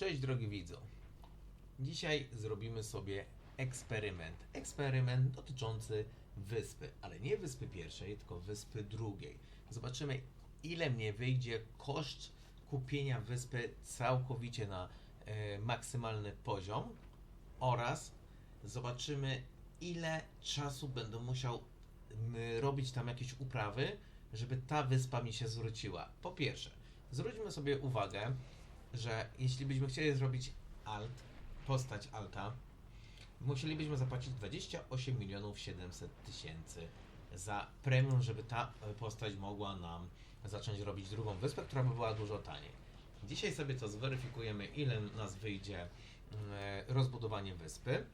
Cześć drogi widzu. Dzisiaj zrobimy sobie eksperyment. Eksperyment dotyczący wyspy, ale nie wyspy pierwszej, tylko wyspy drugiej. Zobaczymy, ile mnie wyjdzie koszt kupienia wyspy całkowicie na e, maksymalny poziom oraz zobaczymy, ile czasu będę musiał robić tam jakieś uprawy, żeby ta wyspa mi się zwróciła. Po pierwsze, zwróćmy sobie uwagę, że jeśli byśmy chcieli zrobić alt, postać alta, musielibyśmy zapłacić 28 milionów 700 tysięcy za premium, żeby ta postać mogła nam zacząć robić drugą wyspę, która by była dużo taniej. Dzisiaj sobie to zweryfikujemy, ile nas wyjdzie mm, rozbudowanie wyspy.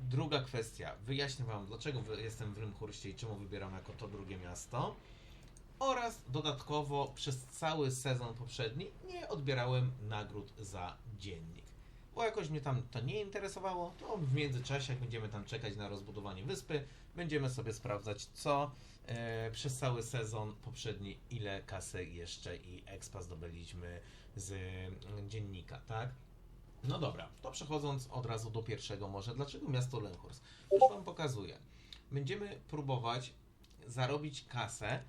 Druga kwestia, wyjaśnię Wam, dlaczego jestem w Rymhurście i czemu wybieram jako to drugie miasto. Oraz dodatkowo przez cały sezon poprzedni nie odbierałem nagród za dziennik. Bo jakoś mnie tam to nie interesowało, to w międzyczasie, jak będziemy tam czekać na rozbudowanie wyspy, będziemy sobie sprawdzać, co e, przez cały sezon poprzedni, ile kasy jeszcze i expa zdobyliśmy z mm, dziennika, tak? No dobra, to przechodząc od razu do pierwszego może, dlaczego miasto Lenhurst? Już Wam pokazuję. Będziemy próbować zarobić kasę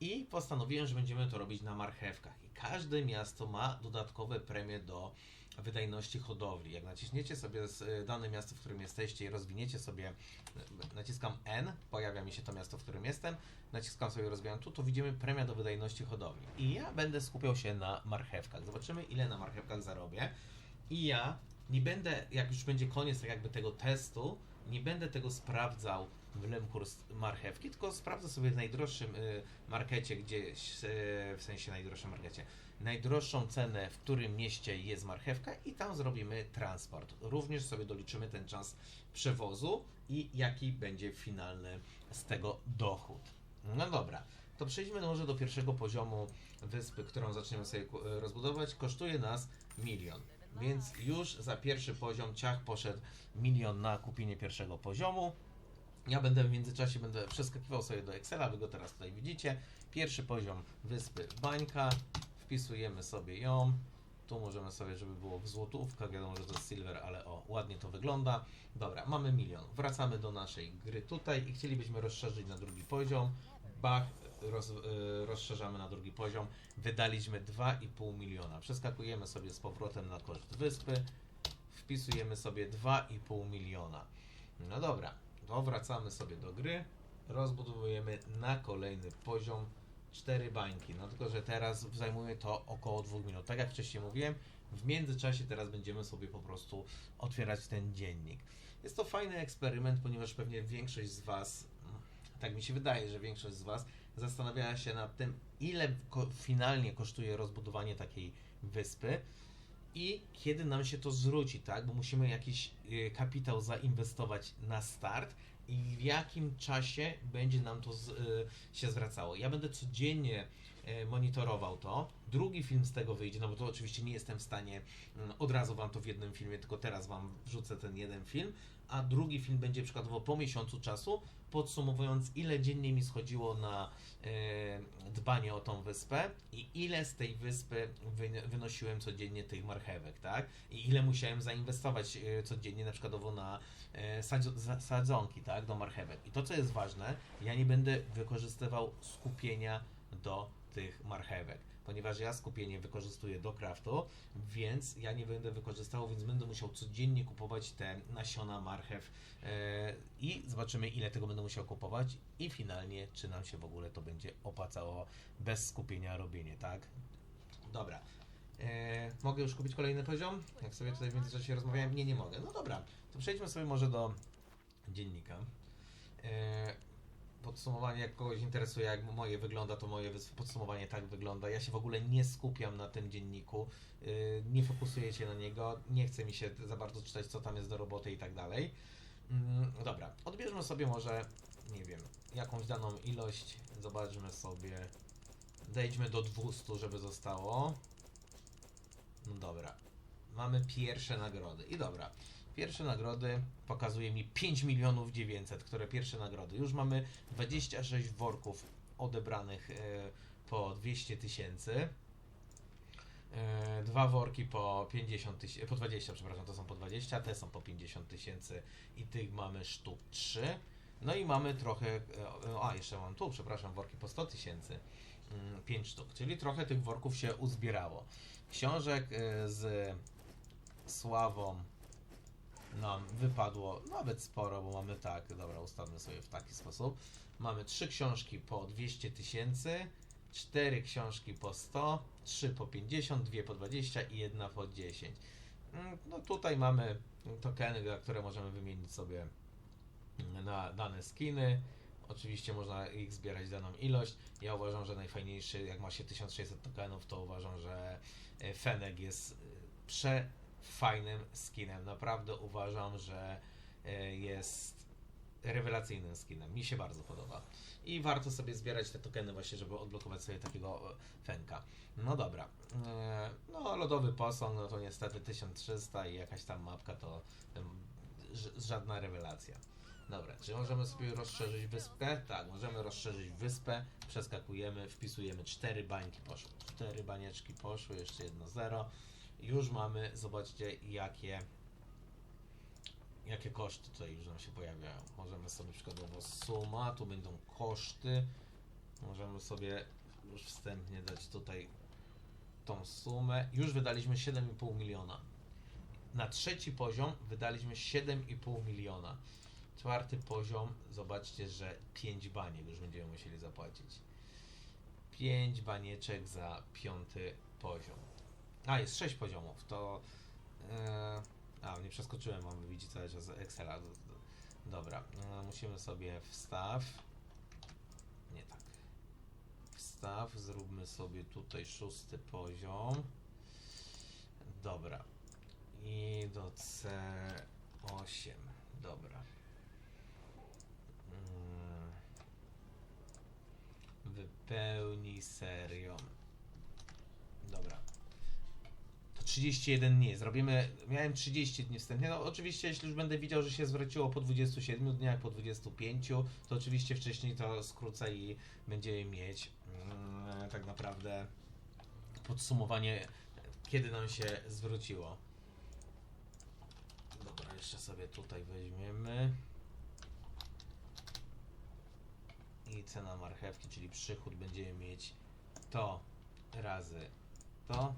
i postanowiłem, że będziemy to robić na marchewkach. I każde miasto ma dodatkowe premie do wydajności hodowli. Jak naciśniecie sobie y, dane miasto, w którym jesteście i rozwiniecie sobie, y, naciskam N, pojawia mi się to miasto, w którym jestem, naciskam sobie rozwijam tu, to widzimy premia do wydajności hodowli. I ja będę skupiał się na marchewkach. Zobaczymy, ile na marchewkach zarobię. I ja nie będę, jak już będzie koniec tak jakby tego testu, nie będę tego sprawdzał w Lemkurs marchewki, tylko sprawdzę sobie w najdroższym y, markecie gdzieś, y, w sensie najdroższym markecie, najdroższą cenę, w którym mieście jest marchewka i tam zrobimy transport. Również sobie doliczymy ten czas przewozu i jaki będzie finalny z tego dochód. No dobra, to przejdźmy może do pierwszego poziomu wyspy, którą zaczniemy sobie e, rozbudować. Kosztuje nas milion. Więc już za pierwszy poziom ciach poszedł milion na kupienie pierwszego poziomu. Ja będę w międzyczasie będę przeskakiwał sobie do Excela, wy go teraz tutaj widzicie. Pierwszy poziom wyspy Bańka. Wpisujemy sobie ją. Tu możemy sobie, żeby było w złotówkach, wiadomo, że to jest silver, ale o, ładnie to wygląda. Dobra, mamy milion. Wracamy do naszej gry tutaj i chcielibyśmy rozszerzyć na drugi poziom. Bach, roz, y, rozszerzamy na drugi poziom. Wydaliśmy 2,5 miliona. Przeskakujemy sobie z powrotem na koszt wyspy. Wpisujemy sobie 2,5 miliona. No dobra, to wracamy sobie do gry. Rozbudowujemy na kolejny poziom cztery bańki. No tylko, że teraz zajmuje to około 2 minut. Tak jak wcześniej mówiłem, w międzyczasie teraz będziemy sobie po prostu otwierać ten dziennik. Jest to fajny eksperyment, ponieważ pewnie większość z Was, mm, tak mi się wydaje, że większość z Was zastanawiała się nad tym, ile finalnie kosztuje rozbudowanie takiej wyspy i kiedy nam się to zwróci, tak? Bo musimy jakiś y, kapitał zainwestować na start i w jakim czasie będzie nam to z, y, się zwracało. Ja będę codziennie y, monitorował to. Drugi film z tego wyjdzie, no bo to oczywiście nie jestem w stanie mm, od razu Wam to w jednym filmie, tylko teraz Wam wrzucę ten jeden film, a drugi film będzie przykładowo po miesiącu czasu, podsumowując ile dziennie mi schodziło na e, dbanie o tą wyspę i ile z tej wyspy wy, wynosiłem codziennie tych marchewek, tak? I ile musiałem zainwestować e, codziennie na przykładowo na e, sadzonki, tak? Do marchewek. I to, co jest ważne, ja nie będę wykorzystywał skupienia do tych marchewek, ponieważ ja skupienie wykorzystuję do craftu, więc ja nie będę wykorzystywał, więc będę musiał codziennie kupować te nasiona marchew e, i zobaczymy ile tego będę musiał kupować i finalnie czy nam się w ogóle to będzie opłacało bez skupienia robienie, tak? Dobra. E, mogę już kupić kolejny poziom? Jak sobie tutaj w międzyczasie rozmawiałem? Nie, nie mogę. No dobra, to przejdźmy sobie może do dziennika. E, podsumowanie, jak kogoś interesuje, jak moje wygląda, to moje podsumowanie tak wygląda. Ja się w ogóle nie skupiam na tym dzienniku, yy, nie fokusuję się na niego, nie chce mi się za bardzo czytać, co tam jest do roboty i tak dalej. Mm, dobra, odbierzmy sobie może, nie wiem, jakąś daną ilość, zobaczmy sobie, dejdźmy do 200, żeby zostało. No dobra, mamy pierwsze nagrody i dobra. Pierwsze nagrody pokazuje mi 5 milionów 900, które pierwsze nagrody. Już mamy 26 worków odebranych e, po 200 tysięcy. E, dwa worki po 50 tysięcy, po 20, przepraszam, to są po 20, te są po 50 tysięcy i tych mamy sztuk 3. No i mamy trochę, e, a jeszcze mam tu, przepraszam, worki po 100 tysięcy, 5 sztuk, czyli trochę tych worków się uzbierało. Książek e, z sławą nam wypadło nawet sporo, bo mamy tak, dobra, ustawmy sobie w taki sposób. Mamy trzy książki po 200 tysięcy, cztery książki po 100, trzy po 50, dwie po 20 i jedna po 10. Mm, No tutaj mamy tokeny, które możemy wymienić sobie na dane skiny. Oczywiście można ich zbierać daną ilość. Ja uważam, że najfajniejszy, jak ma się 1600 tokenów, to uważam, że e, Fenek jest e, przefajnym skinem. Naprawdę uważam, że e, jest rewelacyjnym skinem. Mi się bardzo podoba. I warto sobie zbierać te tokeny właśnie, żeby odblokować sobie takiego e, Fenka. No dobra. E, No, lodowy posąg, no to niestety 1300 i jakaś tam mapka to żadna rewelacja. Dobra, czy możemy sobie rozszerzyć wyspę? Tak, możemy rozszerzyć wyspę. Przeskakujemy, wpisujemy cztery bańki poszły. Cztery banieczki poszły, jeszcze jedno zero. Już mamy, zobaczcie jakie jakie koszty tutaj już nam się pojawiają. Możemy sobie przykładowo suma, tu będą koszty. Możemy sobie już wstępnie dać tutaj tą sumę. Już wydaliśmy 7,5 miliona. Na trzeci poziom wydaliśmy 7,5 miliona. Czwarty poziom, zobaczcie, że 5 baniek już będziemy musieli zapłacić. 5 banieczek za piąty poziom. A, jest 6 poziomów, to... e, a, nie przeskoczyłem, mam widzieć cały czas Excela. Dobra, e, musimy sobie wstaw. Nie tak. Wstaw, zróbmy sobie tutaj szósty poziom. Dobra. I do C8. Dobra. Mm. Wypełnij serią. Dobra. To 31 dni. Zrobimy. Miałem 30 dni wstępnie. No oczywiście, jeśli już będę widział, że się zwróciło po 27 dniach, po 25, to oczywiście wcześniej to skrócę i będziemy mieć mm, tak naprawdę podsumowanie, kiedy nam się zwróciło. Dobra, jeszcze sobie tutaj weźmiemy. I cena marchewki, czyli przychód będziemy mieć to razy to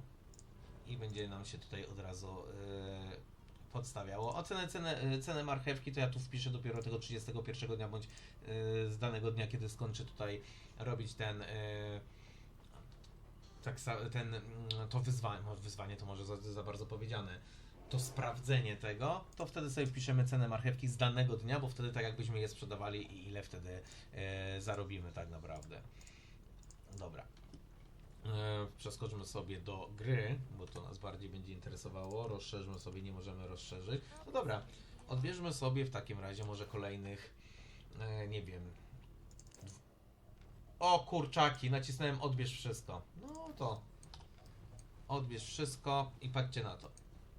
i będzie nam się tutaj od razu yy, podstawiało. Ocenę cenę, yy, cenę marchewki to ja tu wpiszę dopiero tego 31 dnia bądź yy, z danego dnia, kiedy skończę tutaj robić ten yy, tak, ten, mm, to wyzwanie, może wyzwanie to może za, za bardzo powiedziane, to sprawdzenie tego, to wtedy sobie wpiszemy cenę marchewki z danego dnia, bo wtedy tak jakbyśmy je sprzedawali i ile wtedy e, zarobimy tak naprawdę. Dobra. E, przeskoczmy sobie do gry, bo to nas bardziej będzie interesowało. Rozszerzmy sobie, nie możemy rozszerzyć. No dobra, odbierzmy sobie w takim razie może kolejnych, e, nie wiem. O kurczaki, nacisnąłem odbierz wszystko. No to odbierz wszystko i patrzcie na to.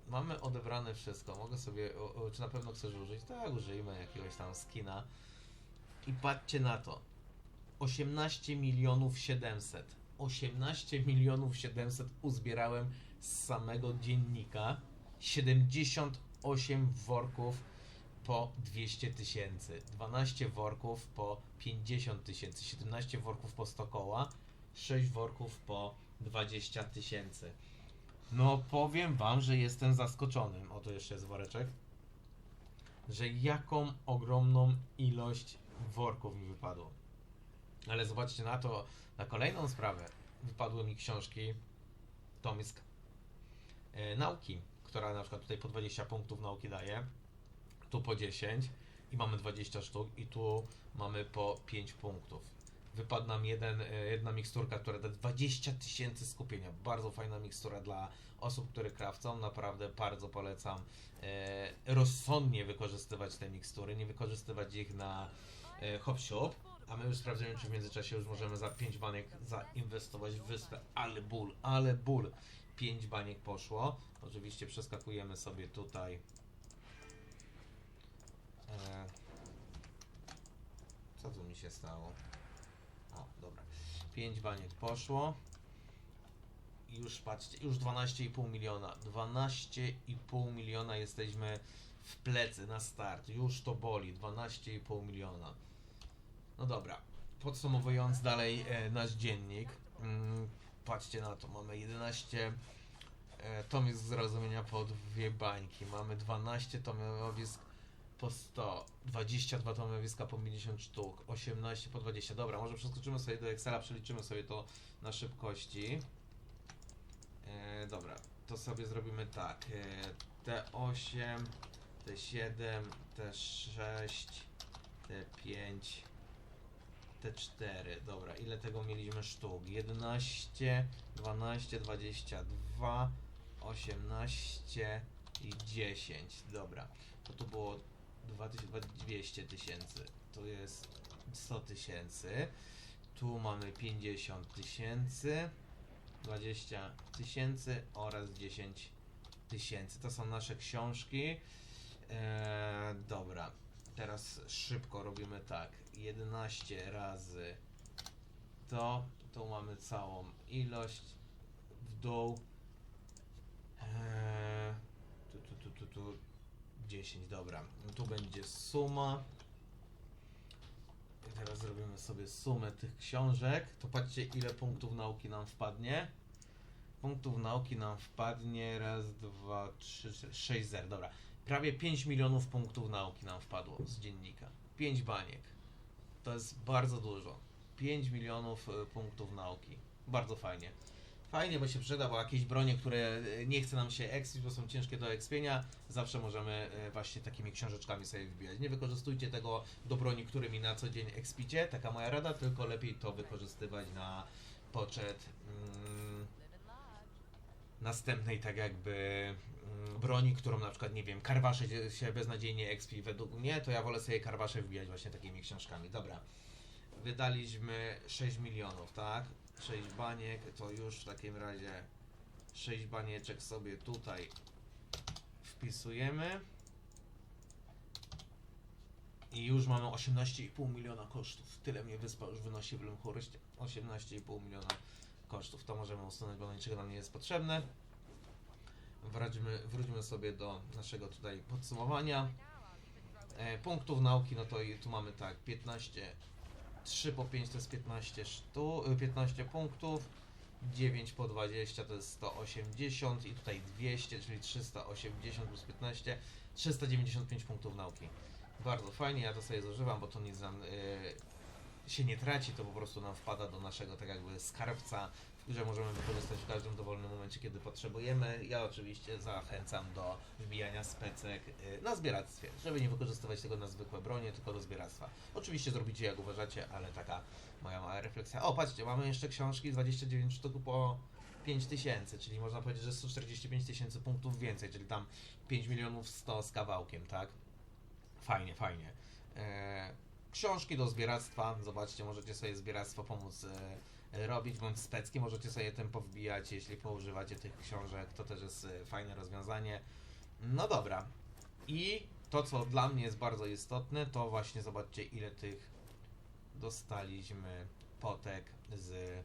Mamy odebrane wszystko. Mogę sobie, czy na pewno chcesz użyć? Tak, użyjmy jakiegoś tam skina. I patrzcie na to. 18 milionów 700. 18 milionów 700 uzbierałem z samego dziennika. 78 worków po 200 tysięcy. 12 worków po 50 tysięcy. 17 worków po 100 koła. 6 worków po 20 tysięcy. No powiem wam, że jestem zaskoczony. Oto jeszcze jest woreczek. Że jaką ogromną ilość worków mi wypadło. Ale zobaczcie na to, na kolejną sprawę. Wypadły mi książki Tomsk e, nauki, która na przykład tutaj po 20 punktów nauki daje, tu po 10 i mamy 20 sztuk i tu mamy po 5 punktów. Wypadł nam jeden, e, jedna miksturka, która da 20 tysięcy skupienia. Bardzo fajna mikstura dla osób, które krawcą. Naprawdę bardzo polecam e, rozsądnie wykorzystywać te mikstury, nie wykorzystywać ich na e, hop. A my już sprawdzimy, czy w międzyczasie już możemy za 5 baniek zainwestować w wyspę. Ale ból, ale ból. 5 baniek poszło. Oczywiście przeskakujemy sobie tutaj. E, co tu mi się stało? O, dobra. 5 baniek poszło. już patrzcie, już 12,5 miliona. 12,5 miliona jesteśmy w plecy na start. Już to boli. 12,5 miliona. No dobra. Podsumowując dalej e, nasz dziennik. Mm, patrzcie na to. Mamy 11 e, tomisk zrozumienia po dwie bańki. Mamy 12 tomowisk po 100, 22 tomowiska po 50 sztuk, 18 po 20. Dobra, może przeskoczymy sobie do Excela, przeliczymy sobie to na szybkości. E, dobra, to sobie zrobimy tak. E, T8, T7, T6, T5, T4. Dobra, ile tego mieliśmy sztuk? 11, 12, 22, 18 i 10. Dobra, to tu było 2200 tysięcy. Tu jest 100 tysięcy. Tu mamy 50 tysięcy. 20 tysięcy oraz 10 tysięcy. To są nasze książki. Eee, dobra, teraz szybko robimy tak. 11 razy to. Tu mamy całą ilość w dół. Eee, tu, tu, tu, tu, tu 10, dobra. Tu będzie suma. I teraz zrobimy sobie sumę tych książek. To patrzcie, ile punktów nauki nam wpadnie. Punktów nauki nam wpadnie raz, dwa, trzy, cztery, sześć zer. Dobra. Prawie 5 milionów punktów nauki nam wpadło z dziennika. 5 baniek. To jest bardzo dużo. 5 milionów y, punktów nauki. Bardzo fajnie. Fajnie, bo się przyda, bo jakieś bronie, które y, nie chce nam się expić, bo są ciężkie do expienia, zawsze możemy y, właśnie takimi książeczkami sobie wbijać. Nie wykorzystujcie tego do broni, którymi na co dzień expicie, taka moja rada, tylko lepiej to wykorzystywać na poczet mm, następnej tak jakby mm, broni, którą na przykład, nie wiem, karwasze się beznadziejnie expi według mnie, to ja wolę sobie karwasze wbijać właśnie takimi książkami. Dobra. Wydaliśmy 6 milionów, tak? 6 baniek, to już w takim razie 6 banieczek sobie tutaj wpisujemy. I już mamy 18,5 miliona kosztów. Tyle mnie wyspa już wynosi w Lumhuryście. 18,5 miliona kosztów. To możemy usunąć, bo niczego nam nie jest potrzebne. Wróćmy, wróćmy sobie do naszego tutaj podsumowania. E, punktów nauki, no to i tu mamy tak, 15, 3 po 5 to jest 15 sztu, y, 15 punktów, 9 po 20 to jest 180 i tutaj 200, czyli 380 plus 15, 395 punktów nauki. Bardzo fajnie, ja to sobie zużywam, bo to nic nam y, się nie traci, to po prostu nam wpada do naszego tak jakby skarbca, że możemy wykorzystać w każdym dowolnym momencie, kiedy potrzebujemy. Ja oczywiście zachęcam do wbijania specek y, na zbieractwie, żeby nie wykorzystywać tego na zwykłe bronie, tylko do zbieractwa. Oczywiście zrobicie jak uważacie, ale taka moja mała refleksja. O, patrzcie, mamy jeszcze książki, 29 sztuk po 5000, czyli można powiedzieć, że 145 tysięcy punktów więcej, czyli tam 5 milionów 100 z kawałkiem, tak? Fajnie, fajnie. E, książki do zbieractwa, zobaczcie, możecie sobie zbieractwo pomóc e, robić, bądź specki, możecie sobie tym powbijać, jeśli poużywacie tych książek, to też jest e, fajne rozwiązanie. No dobra. I to, co dla mnie jest bardzo istotne, to właśnie zobaczcie, ile tych dostaliśmy potek z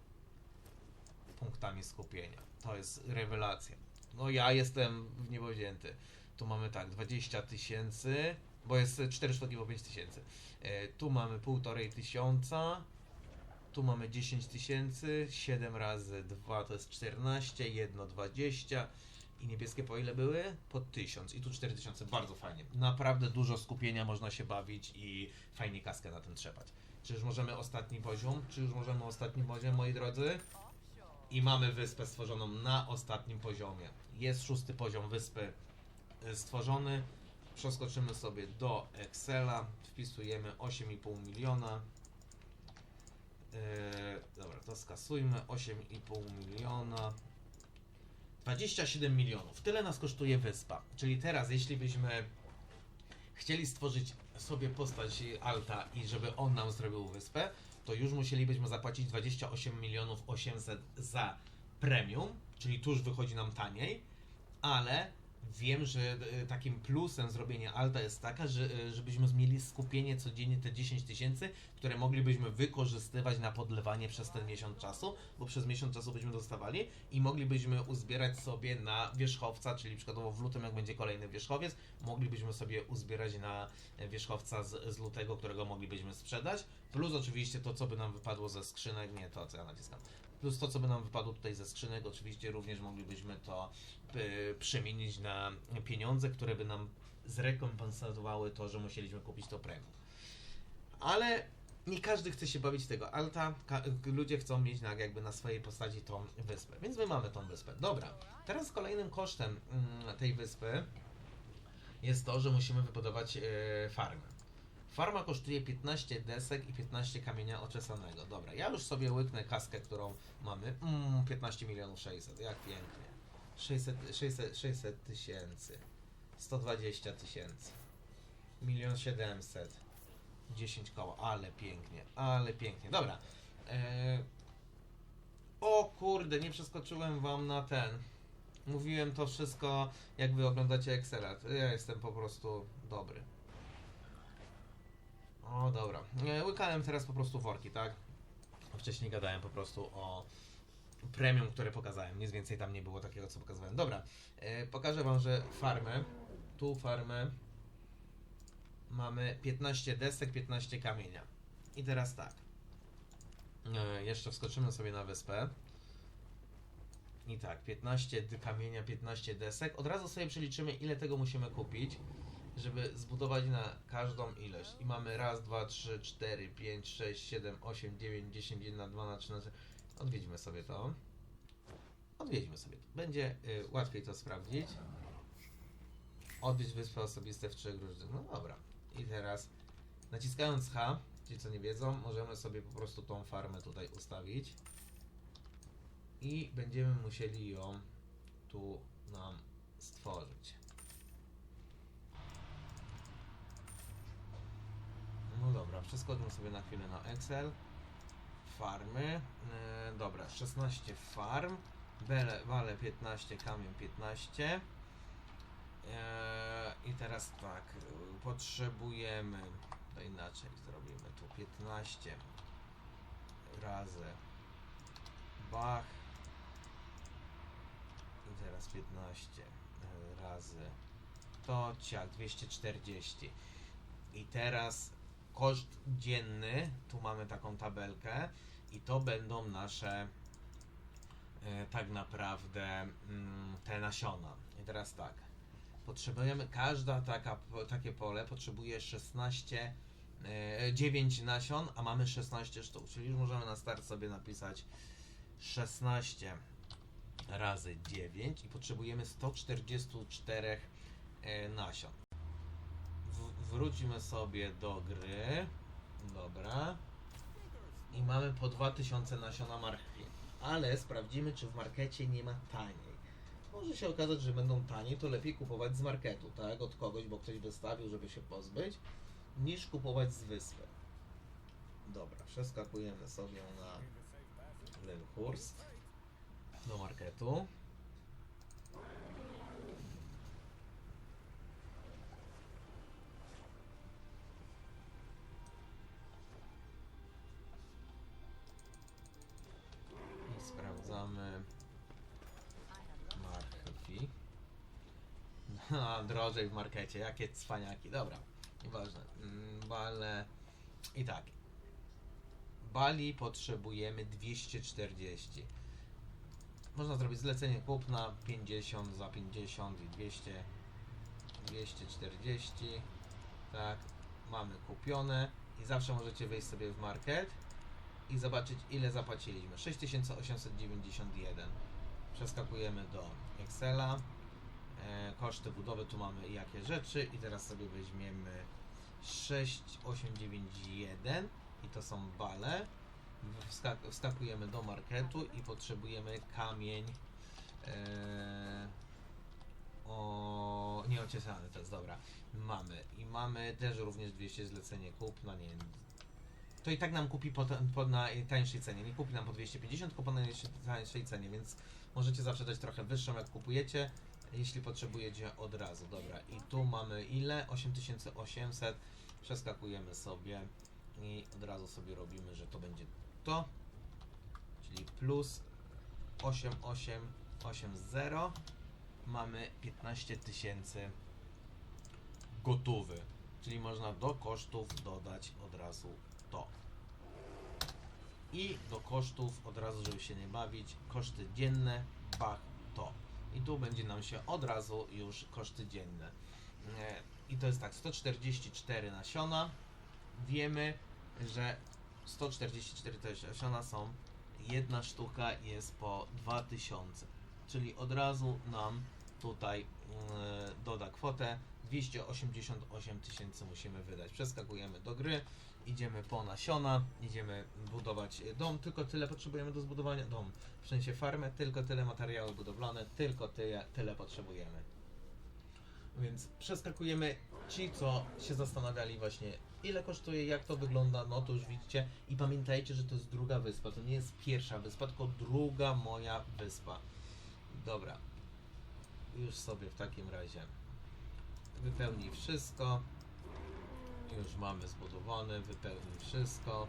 punktami skupienia. To jest rewelacja. No ja jestem w niebo wzięty. Tu mamy tak, 20 tysięcy, bo jest 4 sztuki po 5 tysięcy. E, Tu mamy półtorej tysiąca, tu mamy 10 tysięcy, 7 razy 2 to jest 14, 1 20 i niebieskie po ile były? Po 1000 i tu 4000, bardzo fajnie. Naprawdę dużo skupienia, można się bawić i fajnie kaskę na tym trzepać. Czy już możemy ostatni poziom? Czy już możemy ostatni poziom, moi drodzy? I mamy wyspę stworzoną na ostatnim poziomie. Jest szósty poziom wyspy y, stworzony. Przeskoczymy sobie do Excela, wpisujemy 8,5 miliona. Yy, dobra, to skasujmy 8,5 miliona. 27 milionów. Tyle nas kosztuje wyspa. Czyli teraz, jeśli byśmy chcieli stworzyć sobie postać Alta i żeby on nam zrobił wyspę, to już musielibyśmy zapłacić 28 milionów 800 za premium, czyli tu już wychodzi nam taniej, ale Wiem, że e, takim plusem zrobienia alta jest taka, że e, żebyśmy mieli skupienie codziennie te 10 tysięcy, które moglibyśmy wykorzystywać na podlewanie przez ten miesiąc czasu, bo przez miesiąc czasu byśmy dostawali i moglibyśmy uzbierać sobie na wierzchowca, czyli przykładowo w lutym, jak będzie kolejny wierzchowiec, moglibyśmy sobie uzbierać na wierzchowca z, z lutego, którego moglibyśmy sprzedać, plus oczywiście to, co by nam wypadło ze skrzynek, nie to, co ja naciskam, plus to, co by nam wypadło tutaj ze skrzynek, oczywiście również moglibyśmy to y, przemienić na pieniądze, które by nam zrekompensowały to, że musieliśmy kupić to premium. Ale nie każdy chce się bawić tego alta, ludzie chcą mieć jakby na swojej postaci tą wyspę, więc my mamy tą wyspę. Dobra, teraz kolejnym kosztem mm, tej wyspy jest to, że musimy wybudować e, farmę. Farma kosztuje 15 desek i 15 kamienia oczesanego. Dobra, ja już sobie łyknę kaskę, którą mamy. Mm, 15 milionów 600, jak pięknie. 600 600 600 tysięcy. 120 tysięcy. Milion 700. 10 koła, ale pięknie, ale pięknie. Dobra. E... O kurde, nie przeskoczyłem wam na ten. Mówiłem to wszystko, jak wy oglądacie Excela. Ja jestem po prostu dobry. O, dobra. E, Łykałem teraz po prostu worki, tak? Wcześniej gadałem po prostu o premium, które pokazałem. Nic więcej tam nie było takiego, co pokazywałem. Dobra, e, pokażę wam, że farmę, tu farmę, mamy 15 desek, 15 kamienia. I teraz tak. E, jeszcze wskoczymy sobie na wyspę. I tak, 15 d- kamienia, 15 desek. Od razu sobie przeliczymy, ile tego musimy kupić, żeby zbudować na każdą ilość. I mamy raz, dwa, trzy, cztery, pięć, sześć, siedem, osiem, dziewięć, dziesięć, jedna, dwa, na trzynaście. Odwiedźmy sobie to. Odwiedźmy sobie to. Będzie y, łatwiej to sprawdzić. Odwiedź wyspy osobiste w trzech różnych. No dobra. I teraz naciskając H, ci co nie wiedzą, możemy sobie po prostu tą farmę tutaj ustawić. I będziemy musieli ją tu nam stworzyć. No dobra, przeskoczmy sobie na chwilę na Excel. Farmy. E, dobra, 16 farm. Bele, wale 15, kamień 15. E, I teraz tak, potrzebujemy, to inaczej zrobimy tu 15 razy Bach i teraz 15 e, razy to ciak 240 i teraz koszt dzienny, tu mamy taką tabelkę i to będą nasze e, tak naprawdę mm, te nasiona. I teraz tak, potrzebujemy, każda taka, takie pole potrzebuje 16, e, 9 nasion, a mamy 16 sztuk, czyli już możemy na start sobie napisać 16 razy 9 i potrzebujemy 144 e, nasion. Wróćmy sobie do gry. Dobra. I mamy po 2000 nasiona marchwi. Ale sprawdzimy, czy w markecie nie ma taniej. Może się okazać, że będą taniej, to lepiej kupować z marketu, tak? Od kogoś, bo ktoś wystawił, żeby się pozbyć, niż kupować z wyspy. Dobra, przeskakujemy sobie na Lenhurst do marketu. A, drożej w markecie, jakie cwaniaki. Dobra, nieważne. Mm, Bale. I tak. Bali potrzebujemy 240. Można zrobić zlecenie kupna 50 za 50 i 200 240 tak mamy kupione i zawsze możecie wejść sobie w market i zobaczyć ile zapłaciliśmy 6891 przeskakujemy do Excela koszty budowy tu mamy jakie rzeczy i teraz sobie weźmiemy 6891 i to są bale. Wskak- wskakujemy do marketu i potrzebujemy kamień e, o nieociesany to jest dobra. Mamy. I mamy też również 200 zlecenie kupna nie. To i tak nam kupi po, po na tańszej cenie. Nie kupi nam po 250 tylko po najtańszej cenie więc możecie zawsze dać trochę wyższą jak kupujecie jeśli potrzebujecie od razu. Dobra, i tu mamy ile? 8800. Przeskakujemy sobie i od razu sobie robimy, że to będzie to, czyli plus 8880. Mamy 15 tysięcy gotowy, czyli można do kosztów dodać od razu to. I do kosztów od razu, żeby się nie bawić, koszty dzienne, bach, to. I tu będzie nam się od razu już koszty dzienne. E, I to jest tak, 144 nasiona. Wiemy, że 144 te nasiona są, jedna sztuka jest po 2000. Czyli od razu nam tutaj e, doda kwotę 288 tysięcy musimy wydać. Przeskakujemy do gry, idziemy po nasiona, idziemy budować dom, tylko tyle potrzebujemy do zbudowania dom. W sensie farmę, tylko tyle materiały budowlane, tylko tyle, tyle potrzebujemy. Więc przeskakujemy. Ci, co się zastanawiali właśnie, ile kosztuje, jak to wygląda, no to już widzicie. I pamiętajcie, że to jest druga wyspa. To nie jest pierwsza wyspa, tylko druga moja wyspa. Dobra. Już sobie w takim razie wypełnij wszystko. Już mamy zbudowane, wypełnij wszystko.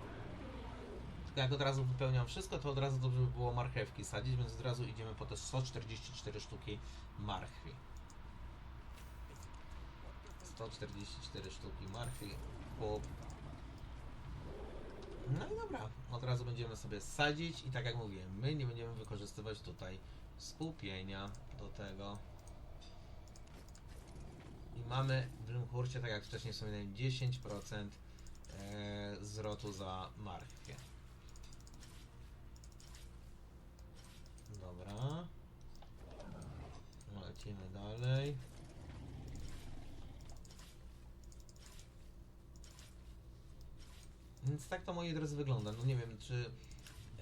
Tylko jak od razu wypełniam wszystko, to od razu dobrze by było marchewki sadzić, więc od razu idziemy po te 144 sztuki marchwi. 144 sztuki marchwi. No i dobra, od razu będziemy sobie sadzić i tak jak mówiłem, my nie będziemy wykorzystywać tutaj skupienia do tego. I mamy w tym kurcie, tak jak wcześniej wspominałem, 10% e, zwrotu za marchwię. Dobra. Lecimy dalej. Więc tak to moi drodzy wygląda. No nie wiem, czy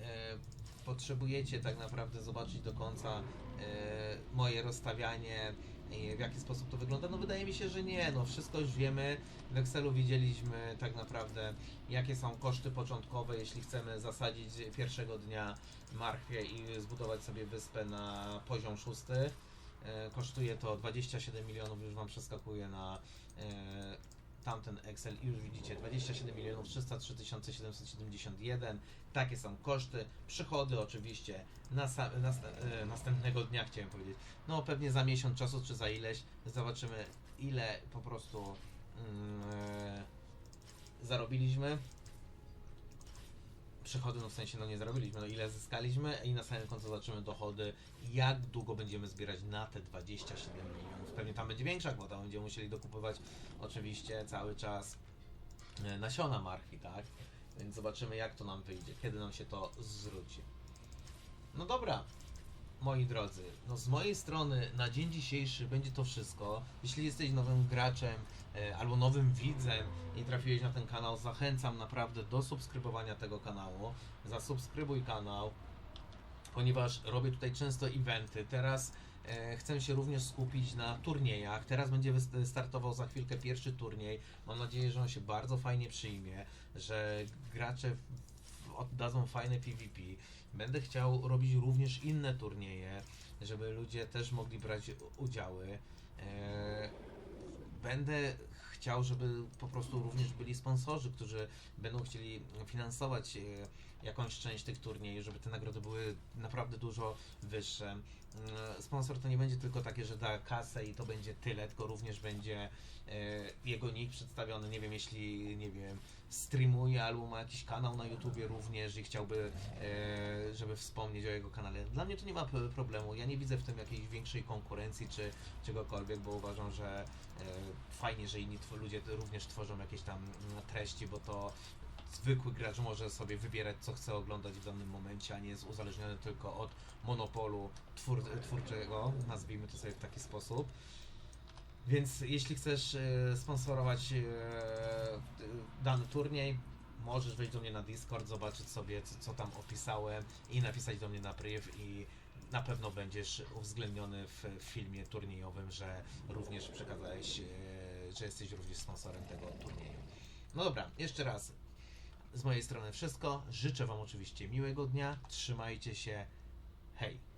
e, potrzebujecie tak naprawdę zobaczyć do końca e, moje rozstawianie, w jaki sposób to wygląda. No wydaje mi się, że nie. No wszystko już wiemy. W Excelu widzieliśmy tak naprawdę, jakie są koszty początkowe, jeśli chcemy zasadzić pierwszego dnia marchwię i zbudować sobie wyspę na poziom szósty. E, kosztuje to 27 milionów, już Wam przeskakuje na e, tamten Excel i już widzicie 27 milionów 303 771 takie są koszty, przychody oczywiście nas, e, następnego dnia chciałem powiedzieć, no pewnie za miesiąc czasu czy za ileś zobaczymy ile po prostu e, zarobiliśmy przychody, no w sensie no nie zarobiliśmy, no ile zyskaliśmy i na samym końcu zobaczymy dochody, jak długo będziemy zbierać na te 27 milionów. Pewnie tam będzie większa kwota, będziemy musieli dokupywać oczywiście cały czas e, nasiona marki, tak? Więc zobaczymy jak to nam wyjdzie, kiedy nam się to zwróci. No dobra, moi drodzy, no z mojej strony na dzień dzisiejszy będzie to wszystko. Jeśli jesteś nowym graczem e, albo nowym widzem i trafiłeś na ten kanał, zachęcam naprawdę do subskrybowania tego kanału. Zasubskrybuj kanał, ponieważ robię tutaj często eventy. Teraz e, chcę się również skupić na turniejach. Teraz będzie startował za chwilkę pierwszy turniej. Mam nadzieję, że on się bardzo fajnie przyjmie, że gracze oddadzą fajne PvP. Będę chciał robić również inne turnieje, żeby ludzie też mogli brać udziały. E, Będę chciał, żeby po prostu również byli sponsorzy, którzy będą chcieli finansować e, jakąś część tych turniejów, żeby te nagrody były naprawdę dużo wyższe. Mm, Sponsor to nie będzie tylko takie, że da kasę i to będzie tyle, tylko również będzie e, jego nick przedstawiony, nie wiem, jeśli, nie wiem, streamuje albo ma jakiś kanał na YouTubie również i chciałby, e, żeby wspomnieć o jego kanale. Dla mnie to nie ma problemu, ja nie widzę w tym jakiejś większej konkurencji czy czegokolwiek, bo uważam, że e, fajnie, że inni ludzie również tworzą jakieś tam mm, treści, bo to zwykły gracz może sobie wybierać, co chce oglądać w danym momencie, a nie jest uzależniony tylko od monopolu twór, twórczego, nazwijmy to sobie w taki sposób. Więc jeśli chcesz e, sponsorować e, dany turniej, możesz wejść do mnie na Discord, zobaczyć sobie, co, tam opisałem i napisać do mnie na priv i na pewno będziesz uwzględniony w filmie turniejowym, że również przekazałeś, e, że jesteś również sponsorem tego turnieju. No dobra, jeszcze raz z mojej strony wszystko. Życzę Wam oczywiście miłego dnia. Trzymajcie się. Hej!